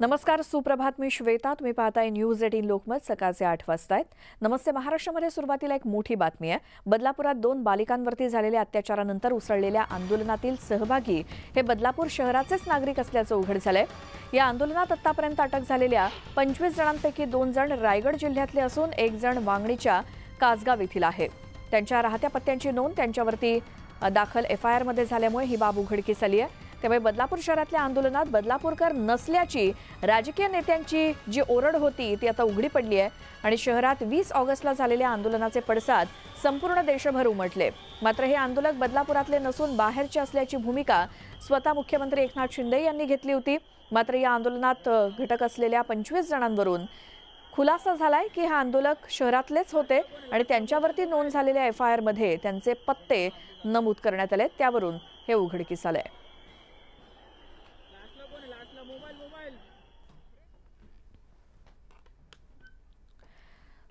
नमस्कार सुप्रभात. मी श्वेता. तुम्ही पाहताय न्यूज एटीन लोकमत. सकाळचे आठ वाजता आहेत नमस्ते. महाराष्ट्रामध्ये सुरुवातीला एक मोठी बातमी आहे. बदलापुरात दोन बालिकांवरती झालेल्या अत्याचारानंतर उसळलेल्या आंदोलनातील सहभागी हे बदलापूर शहराचेच नागरिक असल्याचं उघड झालंय. या आंदोलनात आतापर्यंत अटक झालेल्या पंचवीस जणांपैकी दोन जण रायगड जिल्ह्यातले असून एक जण वांगणीच्या कासगाव येथील आहे. त्यांच्या राहत्या पत्त्यांची नोंद त्यांच्यावरती दाखल एफ आय आरमध्ये झाल्यामुळे ही बाब उघडकीस आली आहे. त्यामुळे बदलापूर शहरातल्या आंदोलनात बदलापूरकर नसल्याची राजकीय नेत्यांची जी ओरड होती ती आता उघडी पडली आहे. आणि शहरात वीस ऑगस्टला झालेल्या आंदोलनाचे पडसाद संपूर्ण देशभर उमटले. मात्र हे आंदोलक बदलापुरातले नसून बाहेरचे असल्याची भूमिका स्वतः मुख्यमंत्री एकनाथ शिंदे यांनी घेतली होती. मात्र या आंदोलनात घटक असलेल्या पंचवीस जणांवरून खुलासा झालाय की हे आंदोलक शहरातलेच होते आणि त्यांच्यावरती नोंद झालेल्या एफ आय आरमध्ये त्यांचे पत्ते नमूद करण्यात आले त्यावरून हे उघडकीस आलं आहे आलंय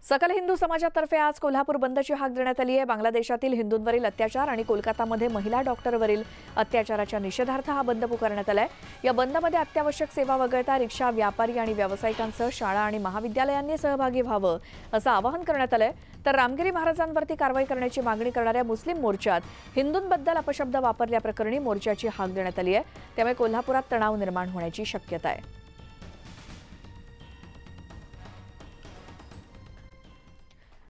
सकल हिंदू समाजातर्फे आज कोल्हापूर बंदची हाक देण्यात आली आहे. बांगलादेशातील हिंदूंवरील अत्याचार आणि कोलकातामध्ये महिला डॉक्टरवरील अत्याचाराच्या निषेधार्थ हा बंद पुकारण्यात आलाय. या बंदमध्ये अत्यावश्यक सेवा वगळता रिक्षा व्यापारी आणि व्यावसायिकांसह शाळा आणि महाविद्यालयांनी सहभागी व्हावं असं आवाहन करण्यात आलंय. तर रामगिरी महाराजांवरती कारवाई करण्याची मागणी करणाऱ्या मुस्लिम मोर्चात हिंदूंबद्दल अपशब्द वापरल्याप्रकरणी मोर्चाची हाक देण्यात आली आहे. त्यामुळे कोल्हापुरात तणाव निर्माण होण्याची शक्यता आहे.